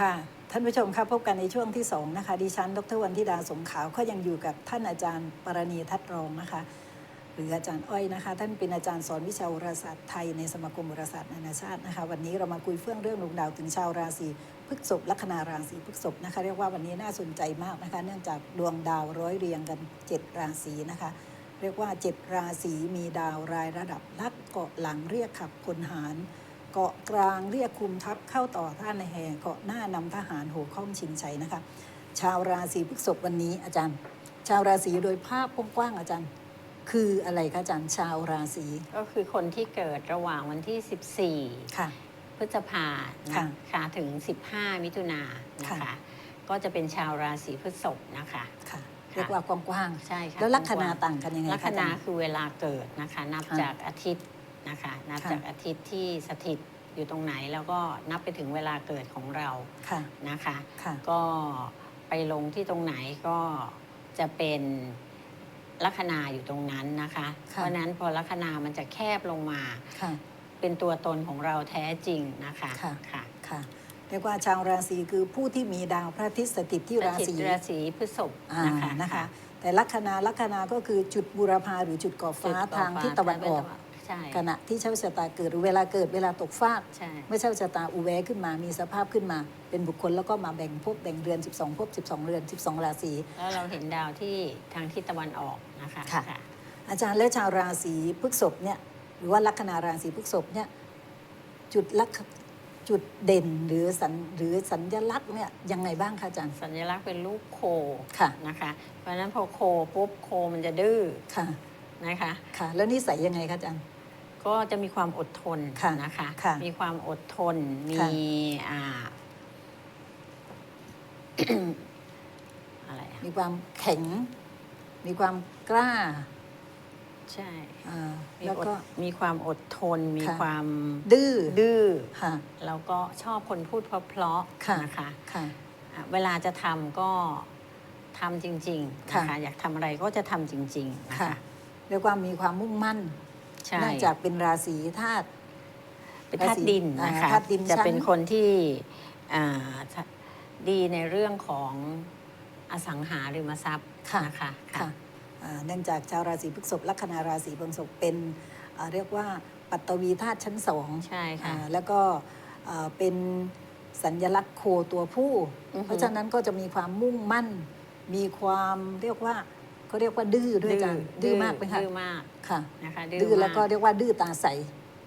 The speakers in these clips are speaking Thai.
ค่ะ ท่านผู้ชมครับพบกันในช่วงที่2นะคะดิฉันดรวันธิดาสงขาวก็ยังอยู่กับท่านอาจารย์ปรณีทัดรองนะคะ หรืออาจารย์อ้อยนะคะ ท่านเป็นอาจารย์สอนวิชาโหราศาสตร์ไทยในสมาคมโหราศาสตร์นานาชาตินะคะ วันนี้เรามาคุยเฟื่องเรื่องดวงดาวถึงชาวราศีพฤษภลัคนาราศีพฤษภนะคะ เรียกว่าวันนี้น่าสนใจมากนะคะ เนื่องจากดวงดาวร้อยเรียงกัน 7 ราศีนะคะเรียกว่า 7 ราศีมีดาวรายระดับลักเกาะหลังเรียกขับพลหาร เกาะกลางเรียกคุมทัพเข้าต่อท่านในแห่เกาะหน้านำทหารโหข้อมชิงชัยนะคะ ชาวราศีพฤษภวันนี้อาจารย์ ชาวราศีโดยภาพกว้างๆอาจารย์ คืออะไรคะอาจารย์ชาวราศีก็คือคนที่เกิดระหว่างวันที่ 14 ค่ะ พฤษภาค่ะนะคะถึง 15 มิถุนายนนะค่ะคะ ก็จะเป็นชาวราศีพฤษภนะคะค่ะเรียกว่ากว้างใช่ค่ะๆแล้วลัคนาต่างกันยังไงลัคะคอาจานารย์คือเวลาเกิดนะคะ นับค่ะจากอาทิตย์ นะคะนับค่ะ จากอาทิตย์ที่สถิตอยู่ตรงไหนแล้วก็นับไปถึงเวลาเกิดของเราค่ะ นะคะ ค่ะ ก็ไปลงที่ตรงไหนก็จะเป็นลัคนาอยู่ตรงนั้นนะคะ เพค่ะ ราะฉะนั้นพอลัคนามันจะแคบลงมา ค่ะ เป็นตัวตนของเราแท้จริงนะคะค่ะ ค่ะค่ะ เรียกว่าชาวราศีคือผู้ที่มีดาวพระอาทิตย์สถิตที่ราศีสถิตราศีพฤษภอ่านะคะ นะคะ แต่ลัคนาลัคนาก็คือจุดบูรพาหรือจุดก่อจุฟ้าดต่อทางฟ้ทิศตะวันออก ใช่ขณะที่เช้าชะตาเกิดหรือเวลาเกิดเวลาตกฟากใช่ เมื่อเช้าชะตาอุแวขึ้นมามีสภาพขึ้นมา เป็นบุคคลแล้วก็มาแบ่งภพแบ่งเดือน 12ภพ12 เรือน 12 ราศี แล้วเราเห็นดาวที่ทางทิศตะวันออกนะคะค่ะ อาจารย์และชาวราศีพฤษภเนี่ยหรือว่าลัคนาราศีพฤษภเนี่ยจุดลักษจุดเด่นหรือสัญหรือสัญลักษณ์เนี่ยยังไงบ้างคะอาจารย์สัญลักษณ์เป็นรูปโคค่ะนะคะ เพราะฉะนั้นพอโคปุ๊บโคมันจะดื้อค่ะนะคะ ค่ะ แล้วนิสัยยังไงคะอาจารย์ ก็จะมีความอดทนค่ะนะคะ ค่ะมีความอดทน มีค่ะ อ่า อะไรอะมีความแข็ง มีความกล้าใช่อ่ามีแล้วอดก็ มีความอดทน มีค่ะ ความดื้อดื้อ ค่ะ แล้วก็ชอบคนพูดเพราะค่ะ ๆนะคะค่ะ อะ เวลาจะทำก็ทำจริงๆค่ะนะคะ อยากทำอะไรก็จะทำจริง ๆ นะค่ะคะ เรียกว่ามีความมุ่งมั่น ใช่ เนื่องจากเป็นราศีธาตุ เป็นธาตุดินนะคะ อ่าธาตุดินจะชั้น เป็นคนที่อ่าดีในเรื่องของอสังหาริมทรัพย์ค่ะนะคะค่ะอ่าเนื่องจากชาวราศีพฤษภลัคนาราศีพฤษภเป็นอ่าเรียกว่าปัตตวีธาตุชั้นสองใช่ค่ะ อ่าแล้วก็อ่าเป็นสัญลักษณ์โคตัวผู้ อือฮึเพราะฉะนั้นก็จะมีความมุ่งมั่น มีความเรียกว่า เขาเรียกว่าดื้อด้วยอาจารย์ดื้อมากไหมคะดื้อมากค่ะนะคะดื้อแล้วก็มากเรียกว่าดื้อตาใส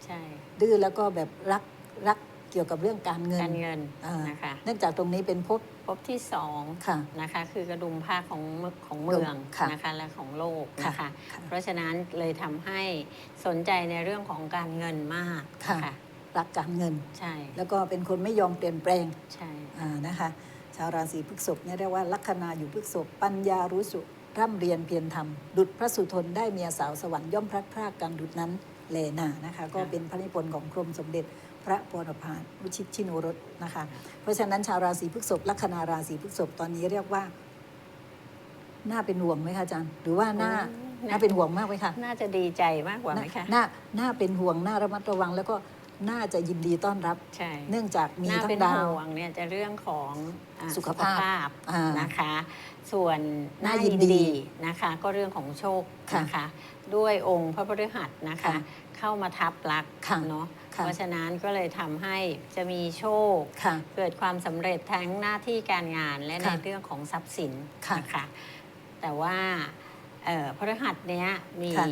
ใช่ดื้อแล้วก็แบบรักรักเกี่ยวกับเรื่องการเงินการเงินอ่านะคะเนื่องจากตรงนี้เป็นภพพบที่สองค่ะนะคะ คือกระดุมผ้าของของเมืองค่ะนะคะและของโลกค่ะนะคะค่ะเพราะฉะนั้นเลยทำให้สนใจในเรื่องของการเงินมากค่ะค่ะรักการเงินใช่แล้วก็เป็นคนไม่ยอมเปลี่ยนแปลงใช่อ่านะคะ ชาวราศีพฤษภเนี่ยเรียกว่าลัคนาอยู่พฤษภปัญญารู้สุ ร่ำเรียนเพียรธรรม ดุจพระสุทนได้เมียสาวสวรรค์ย่อมพลัดพรากกันดุจนั้นเลนานะคะ ก็เป็นพระนิพนธ์ของกรมสมเด็จพระปรพาสรุชิตชิโนรสนะคะ เพราะฉะนั้นชาวราศีพฤษภลัคนาราศีพฤษภตอนนี้เรียกว่าน่าเป็นห่วงไหมคะอาจารย์ หรือว่าน่าโอ้น่าเป็นห่วงมากไหมคะน่าจะดีใจมากกว่าไหมคะน่าน่าเป็นห่วงน่าระมัดระวังแล้วก็ น่าจะยินดีต้อนรับ ใช่เนื่องจากมีน่าทั้เป็งนดาว ห่วงเนี่ยจะเรื่องของอ่สุขภาพพอ่านนะคะ ส่วนน่าน่ายิยินนดีดีนะคะ ก็เรื่องของโชคค่ะนะคะ ด้วยองค์พระพฤหัสนะคะ ค่ะเข้ามาทับลักษณ์ค่ะเนาะค่ะ เพราะฉะนั้นก็เลยทำให้จะมีโชค ค่ะ เกิดความสำเร็จทั้งหน้าที่การงานและในค่ะเรื่องของทรัพย์สินค่ะนะคะแต่ว่าเอ่อพฤหัสเนี้ยมีค่ะ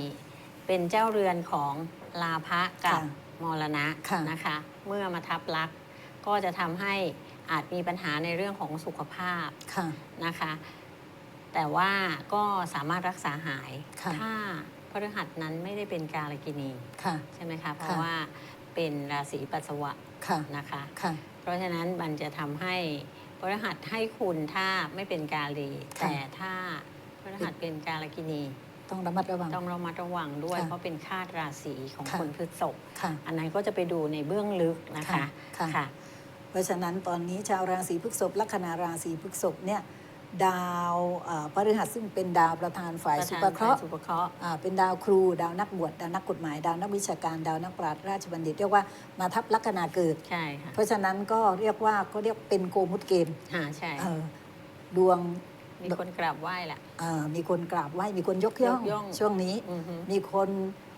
เป็นเจ้าเรือนของลาภะกับค่ะ มรณะค่ะ นะคะ เมื่อมาทับลักษณ์ก็จะทำให้อาจมีปัญหาในเรื่องของสุขภาพค่ะ นะคะ แต่ว่าก็สามารถรักษาหายค่ะ ถ้าพฤหัสนั้นไม่ได้เป็นกาลกินีค่ะ ใช่ไหมคะ เพค่ะราะว่าเป็นราศีปัสสาวะค่ะ นะคะ ค่ะ เพราะฉะนั้นมันจะทำให้พฤหัสให้คุณถ้าไม่เป็นกาลี ค่ะ แต่ถ้าพฤหัสเป็นกาลกินี ต้องระมัดระวัง ต้องระมัดระวังด้วย ค่ะเพราะเป็นคาดราศีของค่ะ คนพฤษภค่ะ อันนั้นก็จะไปดูในเบื้องลึกนะคะค่ะเพราะฉะนั้นตอนนี้ชาวราศีพฤษภลัคนาราศีพฤษภเนี่ยดาวเอ่อพฤหัสซึ่งเป็นดาวประธานฝ่ายประสุธานปเคราะห์ สุปเคราะห์ อ่าเป็นดาวครู ดาวนักบวชดาวนักกฎหมาย ดาวนักวิชาการ ดาวนักปราชญ์ราชบัณฑิต เรียกว่ามาทับลัคนาเกิด ใช่ค่ะเพราะฉะนั้นก็เรียกว่าก็เรียกเป็นโกมุตเกณฑ์อ่าใช่ เอ่อดวง มีคนกราบไหว้แหละ เอ่อมีคนกราบไหว้มีคนยกย่องยกย่องช่วงนี้ อือฮึ มีคน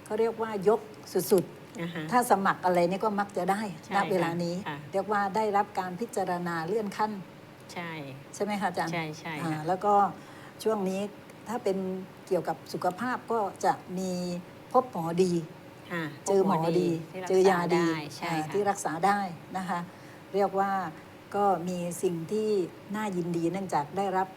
เขาเรียกว่ายกสุดอ่าฮะ ๆ ถ้าสมัครอะไรนี่ก็มักจะได้ใช่ณเวลานี้ ค่ะ เรียกว่าได้รับการพิจารณาเลื่อนขั้น ใช่ ใช่ไหมคะอาจารย์ใช่ใช่อ่าค่ะแล้วก็ช่วงนี้ถ้าเป็นเกี่ยวกับสุขภาพก็จะมีพบหมอดี ค่ะเจอหมอดี ที่รักเจอยาษดีใช่อ่าค่ะที่รักษาได้นะคะ เรียกว่าก็มีสิ่งที่น่ายินดีเนื่องจากได้รับ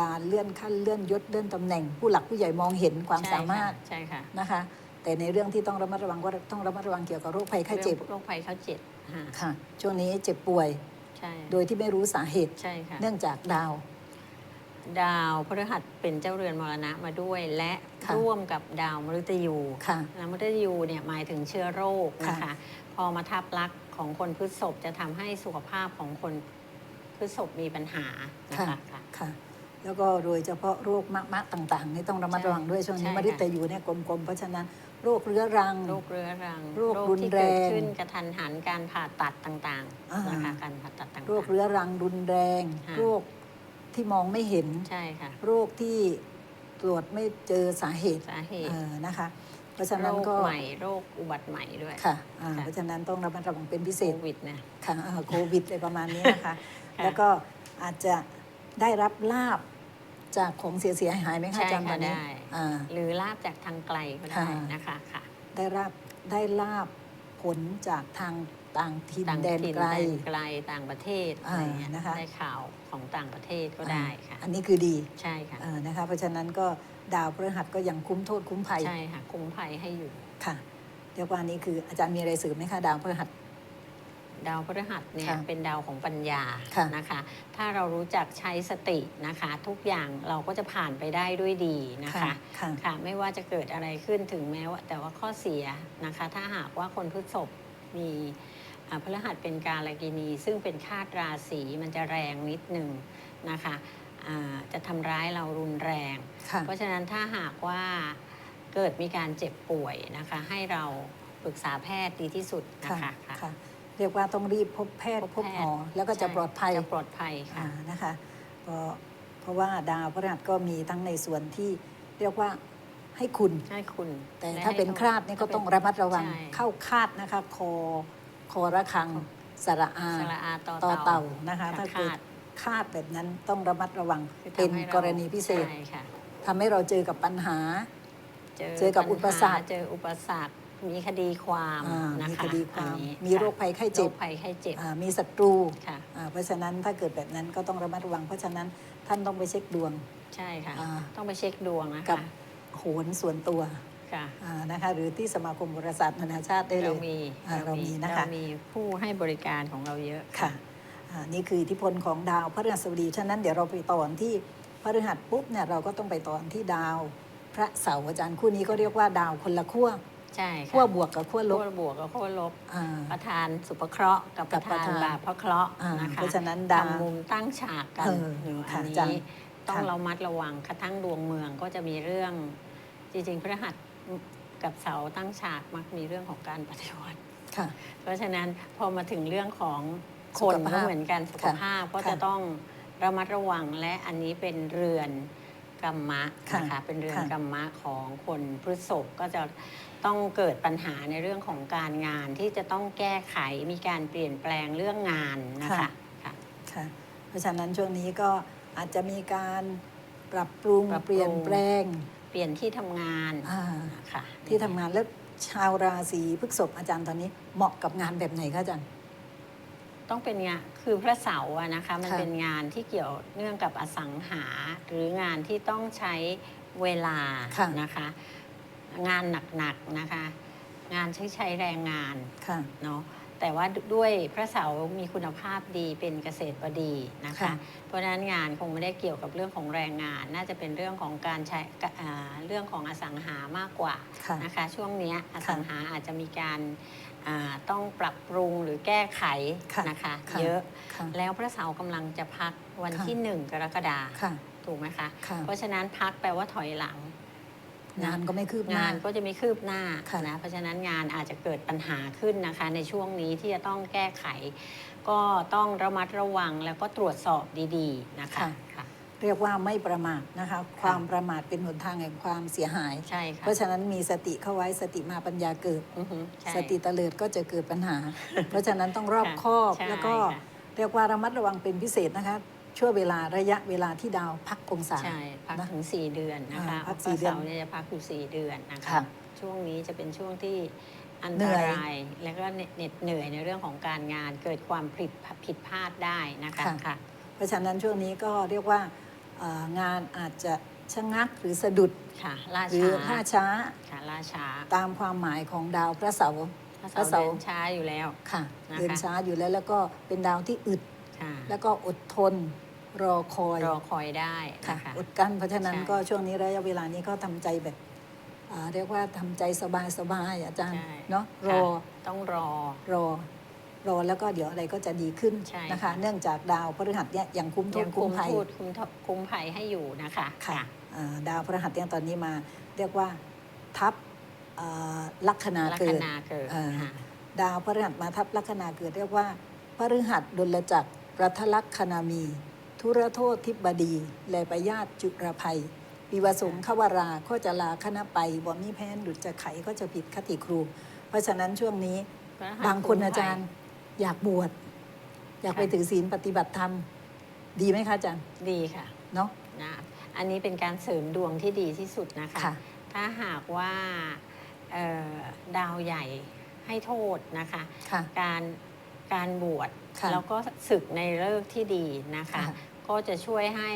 การเลื่อนขั้นเลื่อนยศเลื่อนตำแหน่ง ผู้หลักผู้ใหญ่มองเห็นความใช่สามารถใช่ค่ะนะคะ แต่ในเรื่องที่ต้องระมัดระวังก็ต้องระมัดระวังเกี่ยวกับโรคภัยไข้เจ็บรื่องโรคภัยไข้เจ็บค่ะค่ะ ช่วงนี้เจ็บป่วยใช่โดยที่ไม่รู้สาเหตุใช่ค่ะเนื่องจากดาว ดาวพฤหัสเป็นเจ้าเรือนมรณะมาด้วย และค่ะร่วมกับดาวมฤตยูค่ะดาวมฤตยูเนี่ยหมายถึงเชื้อโรคนะคะค่ะพอมาทับลักษณ์ของคนพฤษภจะทำให้สุขภาพของคนพฤษภมีปัญหานะคะค่ะค่ะ แล้วก็โดยเฉพาะโรคมะมะต่างๆนี่ต้องระมัดระวังด้วยช่วงนี้ใช่มค่ะฤตยูเนี่ยกลมๆเพราะฉะนั้นโรคเรื้อรัง โรคเรื้อรังโรครุนที่แรงเกิดขึ้นกระทันหันการผ่าตัดต่างอ่า ๆนะคะการผ่าตัดต่างๆโรคเรื้อรังรุนแรง ค่ะ โรคที่มองไม่เห็นใช่ค่ะ โรคที่ตรวจไม่เจอสาเหตุสาเหตุเออนะคะ เพราะฉะโรนั้นคก็ใหม่โรคอุบัติใหม่ด้วยค่ะอ่าค่ะเพราะฉะนั้นต้องระมัดระวังเป็นพิเศโคษ วิดนะ ค่ะอ่าโควิดอะไรประมาณนี้นะคะ ค่ะ แล้วก็อาจจะได้รับลาบ จากของเสียเสียหายๆไหมคะใช่อาจารย์ตค่ะอนนี้ได้ อ่า หรือลาบจากทางไกลก็ได้ค่ะ นะคะค่ะ ได้รับได้ลาบผลจากทางต่างถิ่นต่างแดนถิ่นไกล แดนไกลต่างประเทศอ่าอะไรเงี้ยนะคะ ได้ข่าวของต่างประเทศก็ได้ค่ะ อันนี้คือดีใช่ค่ะ เออนะคะเพราะฉะนั้นก็ดาวพฤหัสก็ยังคุ้มโทษคุ้มภัยใช่ค่ะคุ้มภัยให้อยู่ ค่ะเรียกว่านี้คืออาจารย์มีอะไรเสริมไหมคะดาวพฤหัส ดาวพฤหัสเนี่ยค่ะเป็นดาวของปัญญาค่ะนะคะ ถ้าเรารู้จักใช้สตินะคะ ทุกอย่างเราก็จะผ่านไปได้ด้วยดีนะคะค่ะค่ะไม่ว่าจะเกิดอะไรขึ้นถึงแม้ว่า แต่ว่าข้อเสียนะคะ ถ้าหากว่าคนพฤษภมีอ่าพฤหัสเป็นกาลกินี ซึ่งเป็นคาดราศีมันจะแรงนิดหนึ่งนะคะอ่าจะทำร้ายเรารุนแรง ค่ะ เพราะฉะนั้นถ้าหากว่าเกิดมีการเจ็บป่วยนะคะ ให้เราปรึกษาแพทย์ดีที่สุดนะค่ะคะค่ะ เรียกว่าต้องรีบพบแพทย์พบพบแพหมทอย์แล้วก็จะใช่ปลอดภัยจะปลอดภัยค่ะอ่านะคะเพราะเพราะว่าดาวพฤหัสก็มีทั้งในส่วนที่เรียกว่าให้คุณให้คุณ แต่และถ้าให้เป็นคราดนี่ก็ต้องระมัดระวังใช่เข้าคาดนะคะ คอคอระคังสระอาสระอาต่อต่อเต่าเต่านะคะถ้าเกิดคาดคาดแบบนั้นต้องระมัดระวังคือเป็นทำให้ากรณีพิเศษใช่ค่ะทำให้เราเจอกับปัญหา เจอเจอกับญหาอุปสรรคเจออุปสรรค มีคดีความอ่านะมีคะคดีความ อันนี้มีโรคภัยไข้เจ็บโรคภัยไข้เจ็บอ่ามีศัตรูค่ะ อ่าเพราะฉะนั้นถ้าเกิดแบบนั้นก็ต้องระมัดระวัง เพราะฉะนั้นท่านต้องไปเช็คดวง ใช่ค่ะ อ่า ต้องไปเช็คดวงนะกัคะบโหนส่วนตัวค่ะอ่านะคะหรือที่สมาคมบริษัทนานาชาติได้เลเราย มีอ่าเรามีนะคะ เรามีผู้ให้บริการของเราเยอะ ค่ะอ่านี่คืออิทธิพลของดาวพฤหัสบดีฉะนั้นเดี๋ยวเราไปตอนที่พฤหัสปุ๊บเนี่ยเราก็ต้องไปตอนที่ดาว พระเสาร์อาจารย์คู่นี้ก็เรียกว่าดาวคนละขั้ว ใช่ค่ะขั้วบวกกับขั้วลบ ขั้วบวกกับขั้วลบ อ่า ประธานสุภเคราะห์กับปกับระประธานธานบาปพระเคราะห์อ่านะคะเพราะฉะนั้นดาวทำมุมตั้งฉากกันเออหรือค่ะอันอาจารนี้ย์ต้องค่ะ ระมัดระวังกระทั่งดวงเมืองก็จะมีเรื่อง จริงๆพฤหัสกับเสาตั้งฉากมักมีเรื่องของการปฏิวัติ ค่ะ เพราะฉะนั้นพอมาถึงเรื่องของสุคขนภาพก็เหมือนกันสุขภาพก็ค่ะจะต้องระมัดระวังและอันนี้เป็นเรือนกรรมะค่ะนะคะเป็นเรือนค่ะกรรมะของคนพฤษภก็จะ ต้องเกิดปัญหาในเรื่องของการงานที่จะต้องแก้ไขมีการเปลี่ยนแปลงเรื่องงานนะคะค่ะ ค่ะเพราะฉะนั้นช่วงนี้ก็อาจจะมีการปรับปรุงปรับปรุง เปลี่ยนแปลงเปลี่ยนที่ทำงานอ่าค่ะที่ทำงานแล้วชาวราศีพฤษภอาจารย์ตอนนี้เหมาะกับงานแบบไหนคะอาจารย์ ต้องเป็นงานคือพระเสาร์อะนะคะมันค่ะ เป็นงานที่เกี่ยวเนื่องกับอสังหา หรืองานที่ต้องใช้เวลาค่ะนะคะ งานหนักๆนะคะ งานใช้ใช้แรงงานค่ะ เนาะแต่แต่ว่าด้วยพระเสาร์มีคุณภาพดีเป็นเกษตรบดีนะคะ ค่ะ เพราะฉะนั้นงานคงไม่ได้เกี่ยวกับเรื่องของแรงงาน น่าจะเป็นเรื่องของการใช้อ่าเรื่องของอสังหามากกว่า ค่ะ นะคะช่วงเนี้ยอสังหาอาจจะมีการอ่าต้องปรับปรุงหรือแก้ไขค่ะนะคะ ค่ะเยอะค่ะ แล้วพระเสาร์กำลังจะพักวันค่ะที่หนึ่งกรกฎาคมค่ะ ถูกไหมคะ ค่ะ เพราะฉะนั้นพักแปลว่าถอยหลัง งานก็ไม่คืบหน้างานก็จะไม่คืบหน้าค่ะนะเพราะฉะนั้นงานอาจจะเกิดปัญหาขึ้นนะคะ ในช่วงนี้ที่จะต้องแก้ไข ก็ต้องระมัดระวังแล้วก็ตรวจสอบดีๆนะคะค่ะเรียกว่าไม่ประมาทนะคะความประมาทเป็นหนทางแห่งความเสียหายใช่ค่ะเพราะฉะนั้นมีสติเข้าไว้สติมาปัญญาเกิดอือฮึใช่สติเตลิดก็จะเกิดปัญหา เพราะฉะนั้นต้องรอบค่ะคอบใช่แล้วก็ค่ะเรียกว่าระมัดระวังเป็นพิเศษนะคะ ช่วงเวลาระยะเวลาที่ดาวพักองศา ใช่ พักนะถึง 4 เดือนนะคะอ่าพักพสี่ระเดือนเสาร์เนี่ยจะพักอยู่ 4 เดือนนะคะ ค่ะ ช่วงนี้จะเป็นช่วงที่อันเหนื่ตอยราย แล้วก็เหน็ดเหนื่อยในเรื่องของการงานเกิดความผิดผิดพลาดได้นะคะค่ะ เพราะฉะนั้นช่วงนี้ก็เรียกว่าเอ่องานอาจจะชะงักหรือสะดุดค่ะล่าหรือช้าล่าช้าค่ะล่าช้าตามความหมายของดาวพระเสาร์พระพระเสาเสาร์ร์ เดินช้าอยู่แล้ว ค่ะนะคะ เดินช้าอยู่แล้วแล้วก็เป็นดาวที่อึด ค่ะ แล้วก็อดทน รอคอยรอคอยได้ค่ะนะคะ อดกั้นเพราะฉะนั้นใช่ ก็ช่วงนี้ระยะเวลานี้ก็ทำใจแบบอ่าเรียกว่าทำใจสบายสบายๆอาจารย์ใช่เนาะรอค่ะต้องรอ รอรอแล้วก็เดี๋ยวอะไรก็จะดีขึ้นใช่นะคะ ค่ะ เนื่องจากดาวพฤหัสเนี่ยยังคุ้มโทยัษงคุ้คุมมภัย พูดคุมทคุมภัยให้อยู่นะคะค่ะอ่าดาวพฤหัสเนี่ยตอนนี้มา เรียกว่าทับอ่าลัคนาลัคเกิด นาเกิดอ่าค่ะ ดาวพฤหัสมาทับลัคนาเกิด เรียกว่าพฤหัสดลจักรรัทลักษนามี ทุรโทษทิบดี และปญาตจุรภัยวิวสงขวาราก็จะลาคณะไปบ่มีแพ้นหลุดจะไขก็จะผิดคติครู เพราะฉะนั้นช่วงนี้พฤหัสบางคนอาจารย์อยากบวชอยากไปถือศีลปฏิบัติธรรม ดีไหมคะอาจารย์ ดีค่ะเนาะนะอันนี้เป็นการเสริมดวงที่ดีที่สุดนะคะค่ะถ้าหากว่าเอ่อดาวใหญ่ให้โทษนะคะค่ะการการบวชค่ะแล้วก็ศึกในเลิกษ์ที่ดีนะคะค่ะ ก็จะช่วยให้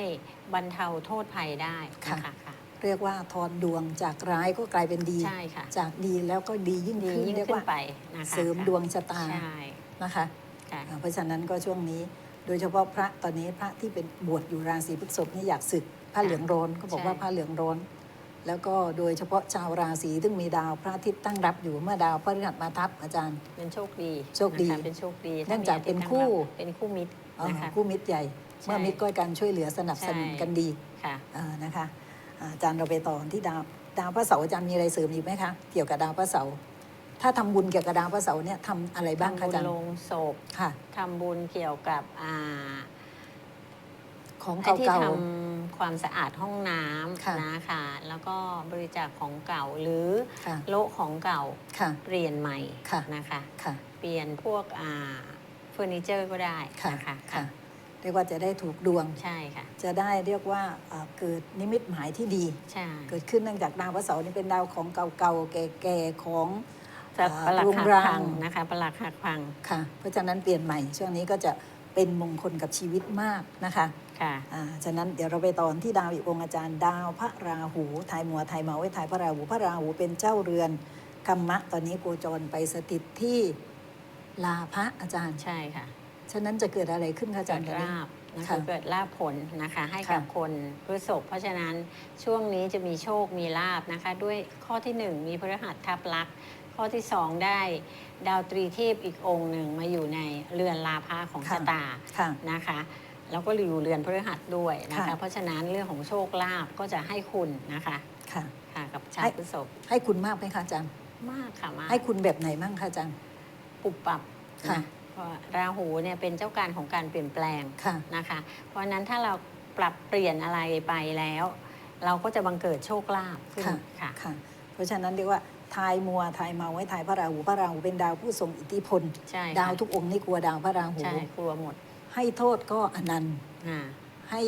บรรเทาโทษภัยได้นะคะค่ะ เรียกว่าทอนดวงจากร้ายก็กลายเป็นดี ใช่ค่ะจากดีแล้วก็ดียิ่งดีขึ้นยิ่งเรียกขึ้นว่าไปนะคะเสริมค่ะดวงชะตาใช่นะคะค่ะอ่าเพราะฉะนั้นก็ช่วงนี้ โดยเฉพาะพระตอนนี้พระที่เป็นบวชอยู่ราศีพฤษภนี่อยากศึกผ้าเหลืองร้อนก็บอกว่าใช่ผ้าเหลืองร้อน แล้วก็โดยเฉพาะชาวราศีซึ่งมีดาวพระอาทิตย์ตั้งรับอยู่เมื่อดาวพฤหัสมาทับอาจารย์ เป็นโชคดีโชคดีนะคะเป็นโชคดีเนื่องจากเป็นคู่ เป็นคู่มิตรเอ่อนะคะ คู่มิตรใหญ่ใช่ เมื่อมิตรก็การช่วยเหลือสนับสนุนใช่กันดีค่ะอ่านะคะอ่าอาจารย์เราไปต่อที่ดาวดาวพระเสาร์อาจารย์มีอะไรเสริมอีกไหมคะเกี่ยวกับดาวพระเสาร์ถ้าทำบุญเกี่ยวกับดาวพระเสาร์เนี่ยทำอะไรบ้างคะอาจารย์ทำบุญลงศพค่ะทำบุญเกี่ยวกับอ่าของไอ้ที่เก่าทำความสะอาดห้องน้ค่ะำนะคะแล้วก็บริจาคของเก่าหรือๆค่ะโละของเก่าค่ะเปลี่ยนใหม่ค่ะนะคะค่ะเปลี่ยนพวกอ่าเฟอร์นิเจอร์ก็ได้ค่ะนะคะค่ะ เรียกว่าจะได้ถูกดวง ใช่ค่ะ จะได้เรียกว่าเอ่อเกิดนิมิตหมายที่ดี ใช่ เกิดขึ้นเนื่องจากดาวพระเสาร์นี่เป็นดาวของเก่าๆแก่ๆของจะเอ่อประหลักรุงหักรัพังงนะคะประหลักหักพังค่ะ เพราะฉะนั้นเปลี่ยนใหม่ช่วงนี้ก็จะเป็นมงคลกับชีวิตมากนะคะ ค่ะอ่าฉะนั้นเดี๋ยวเราไปตอนที่ดาวอีกองค์อาจารย์ดาวพระราหูไทยมัวไทยเมาไว้ไทยพระราหูพระราหูเป็นเจ้าเรือนกรรมะตอนนี้โคจรไปสถิตที่ลาพระอาจารย์ใช่ค่ะ ฉะนั้นจะเกิดอะไรขึ้นคะอาจาเกิรดย์ตอนนี้ลาบนะค่ะคะเกิดลาบผลนะคะให้ค่ะกับคนพฤษภเพราะฉะนั้นช่วงนี้จะมีโชคมีลาบนะคะ ด้วยข้อที่หนึ่งมีพฤหัสทับลักษณ์ข้อที่สองได้ดาวตรีเทพอีกองค์หนึ่งมาอยู่ในเรือนลาภาของชะตาค่ะนะคะแล้วก็อยู่เรือนพฤหัสด้วยนะคะค่ะเพราะฉะนั้นเรื่องของโชคลาภก็จะให้คุณนะคะค่ะค่ะกับชาให้วพฤษภให้คุณมากไหมคะอาจารย์มากค่ะมากให้คุณแบบไหนบ้างคะอาจารย์ปุบปับค่ะนะเพ ราะราหูเนี่ยเป็นเจ้าการของการเปลี่ยนแปลงค่ะ นะคะ เพราะฉะนั้นถ้าเราปรับเปลี่ยนอะไรไปแล้ว เราก็จะบังเกิดโชคลาภขึ้นค่ะ ค่ะ ค่ะ เพราะฉะนั้นเรียกว่าทายมัวทายเมาไว้ทายพระราหูพระราหูเป็นดาวผู้ทรงอิทธิพล ใช่ค่ะดาวทุกองค์นี่กลัวดาวพระราหู ใช่กลัวหมดให้โทษก็อนันต์อ่าให้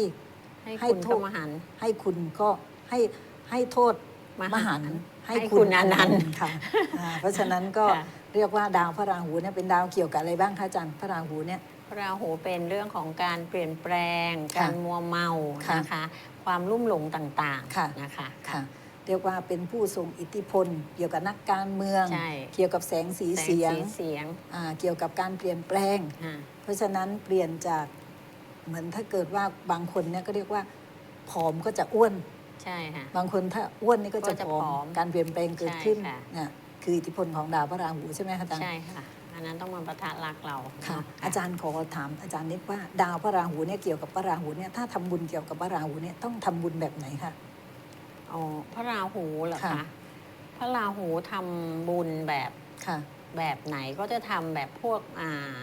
ให้ให้คุณโทก็ษมหันต์ ให้คุณก็ให้ให้โทษมมหัหันนต์ต์ให้คุณอนันต์ค่ะอ่าเพราะฉะนั้นก็ค่ะ เรียกว่าดาวพระราหูเนี่ยเป็นดาวเกี่ยวกับอะไรบ้างคะอาจารย์พระราหูเนี่ย พระราหูเป็นเรื่องของการเปลี่ยนแปลง ค่ะการมัวเมาค่ะนะคะ ความลุ่มหลงต่างค่ะ ๆนะคะค่ะ เรียกว่าเป็นผู้ทรงอิทธิพล เกี่ยวกับนักการเมือง ใช่เกี่ยวกับแสงสีแสงเสียงสีเสียงอ่าเกี่ยวกับการเปลี่ยนแปลง อ่าเพราะฉะนั้นเปลี่ยนจากเหมือนถ้าเกิดว่าบางคนเนี่ยก็เรียกว่าผอมก็จะอ้วน ใช่ค่ะ บางคนถ้าอ้วนนี่ก็จะก็จะผอมผอมการเปลี่ยนแปลงเกิดขึ้นใช่ค่ะเนี่ย คืออิทธิพลของดาวพระราหูใช่ไหมคะอาจารย์ใช่ค่ะ อันนั้นต้องมาประทะรักเราค่ะเนะอาจารย์ขอถามอาจารย์นิดว่าดาวพระราหูเนี่ยเกี่ยวกับพระราหูเนี่ยถ้าทำบุญเกี่ยวกับพระราหูเนี่ยต้องทำบุญแบบไหนคะอ๋อพระราหูเหรอค่ะคะพระราหูทำบุญแบบค่ะ แบบไหนก็จะทำแบบพวกอ่า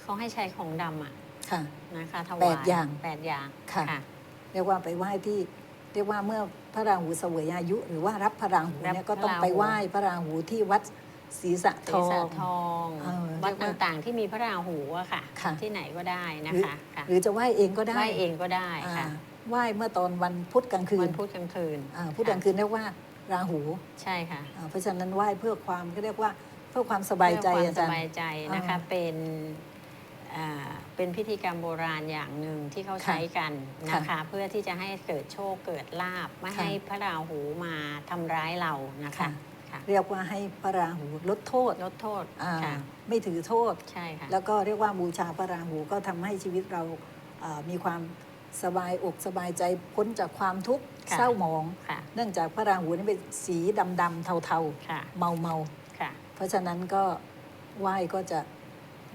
เขาให้ใช้ของดำอะค่ะนะคะถวายแปดอย่างแปดอย่างค่ะเรียกว่าไปไหว้ที่ เรียกว่าเมื่อพระราหูเสวยอายุ หรือว่ารับพระราหูเนี่ยก็ต้องไปไหว้พระราหูที่วัดศรีสะทศีรอษะงทองเออวัดเรียกว่าต่างๆที่มีพระราหูอะค่ะค่ะที่ไหนก็ได้นะหรือคะค่ะหรือจะไหว้เองก็ได้ไหว้เองก็ได้อ่าค่ะไหว้เมื่อตอนวันพุธกลางคืวันนพุธกลางคืนอ่าพุธกลางคืนเรียกว่าราหูใช่ค่ะอ่าเพราะฉะนั้นไหว้เพื่อความก็เรียกว่าเพื่อความสบายใจเพื่อความอาสจารย์บายใจนะคะอ่าเป็นอ่า เป็นพิธีกรรมโบราณอย่างหนึ่งที่เขาใช้กันนะคะ เพื่อที่จะให้เกิดโชคเกิดลาบไม่ค่ะให้พระราหูมาทำร้ายเรานะคะค่ะค่ะเรียกว่าให้พระราหูลดโทษลดโทษอ่าค่ะไม่ถือโทษใช่ค่ะแล้วก็เรียกว่าบูชาพระราหูก็ทำให้ชีวิตเราเอ่อมีความสบายอกสบายใจพ้นจากความทุกข์ค่ะเศร้าหมองค่ะเนื่องจากพระราหูนี่เป็นสีดำดำๆเทาเทาค่ะๆเมาเมาค่ะๆเพราะฉะนั้นก็ไหว้ก็จะ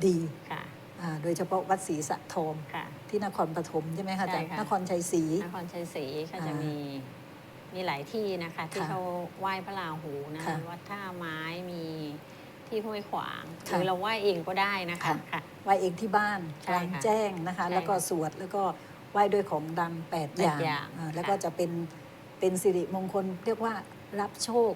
ดีค่ะ อ่าโดยเฉพาะวัดศรีสะทองค่ะ ที่นครปฐมใช่ไหมคะอาจารย์ใช่ค่ะ นครชัยศรี นครชัยศรีก็จะอ่ามีมีมีหลายที่นะคะ ที่ค่ะเขาไหว้พระราหูนะค่ะวัดท่าไม้มีที่ห้วยขวางหค่ะรือเราไหว้เองก็ได้นะคะค่ะ ค่ะ ไหว้เองที่บ้านใช่กลางค่ะแจ้งนะคะ ใช่แล้วก็ค่ะสวดแล้วก็ไหว้ด้วยของดำแปดแปดอย่างอย่างอ่าแล้วค่ะก็จะเป็นเป็นสิริมงคลเรียกว่ารับโชค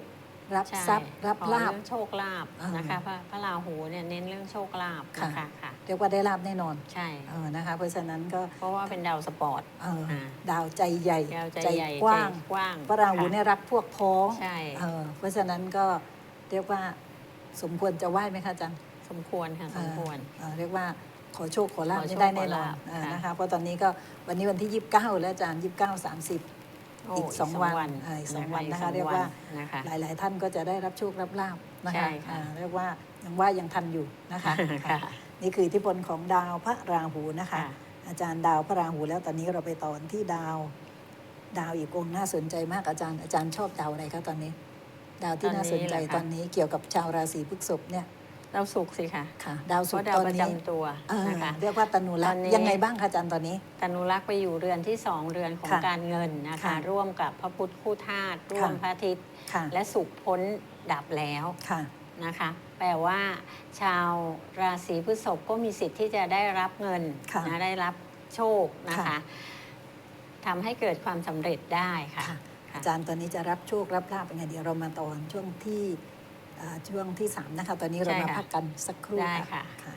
รับใช่ทรัพย์รับขอลาบ เรื่องโชคลาภอ่าน นะคะพระพระราหูเนี่ยเน้นเรื่องโชคลาภค่ะนะคะค่ะเรียกว่าได้ลาบแน่นอนใช่ เออนะคะ เพราะฉะนั้นก็เพราะว่าเป็นดาวสปอร์ตเอออ่าดาวใจใหญ่ดาวใจใหญ่กว้างใจกว้างพระราหูค่ะเนี่ยรักพวกพ้องใช่ เออเพราะฉะนั้นก็เรียกว่าสมควรจะไหว้ไหมคะอาจารย์ สมควรค่ะสมควรอ่าเรียกว่าขอโชคขอลาบขอโชคนี่ได้แน่นอนขอลาภอ่าค่ะ นะคะเพราะตอนนี้ก็วันนี้วันที่ 29 แล้วอาจารย์ 29 30โอีกสองวันอ่าอีกสองวันนะคะอีกสองเรียกว่านะคะหลาย ๆ ท่านก็จะได้รับโชครับลาบนะใช่คะค่ะอ่าเรียกว่ายังว่ายังทันอยู่นะคะค่ะนี่คืออิทธิพลของดาวพระราหูนะคะค่ะอาจารย์ดาวพระราหูแล้วตอนนี้เราไปตอนที่ดาว ดาวอีกองค์น่าสนใจมากอาจารย์อาจารย์ชอบดาวอะไรคะตอนนี้ ดาวที่น่าสนใจตอนนี้เหรอคะตอนนี้เกี่ยวกับชาวราศีพฤษภเนี่ย เราสุกร์สิค่ะค่ะ ดาวเพศุกราะร์ดาวตอนประนี้จำตัวเออนะคะ เรียกว่าตนุรักตอนษ์นี้ ยังไงบ้างคะอาจารย์ตอนนี้ ตนุรักษ์ไปอยู่เรือนที่สองเรือนของค่ะการเงินนะคะ ค่ะร่วมกับพระพุทธคู่ธาตุร่วมค่ะ พระอาทิตย์ ค่ะและสุขพ้นดับแล้วค่ะ นะคะ แปลว่า ชาวราศีพฤษภก็มีสิทธิ์ที่จะได้รับเงินค่ะนะได้รับโชคนะคะค่ะ ทำให้เกิดความสำเร็จได้ค่ะ ค่ะค่ะอาจารย์ตอนนี้จะรับโชครับลาบเป็นไงเดี๋ยวเรามาตอนช่วงที่อ่า ช่วงที่สามนะคะ ตอนนี้เราใช่มาค่ะ พักกันสักครู่ได้ค่ะ ค่ะ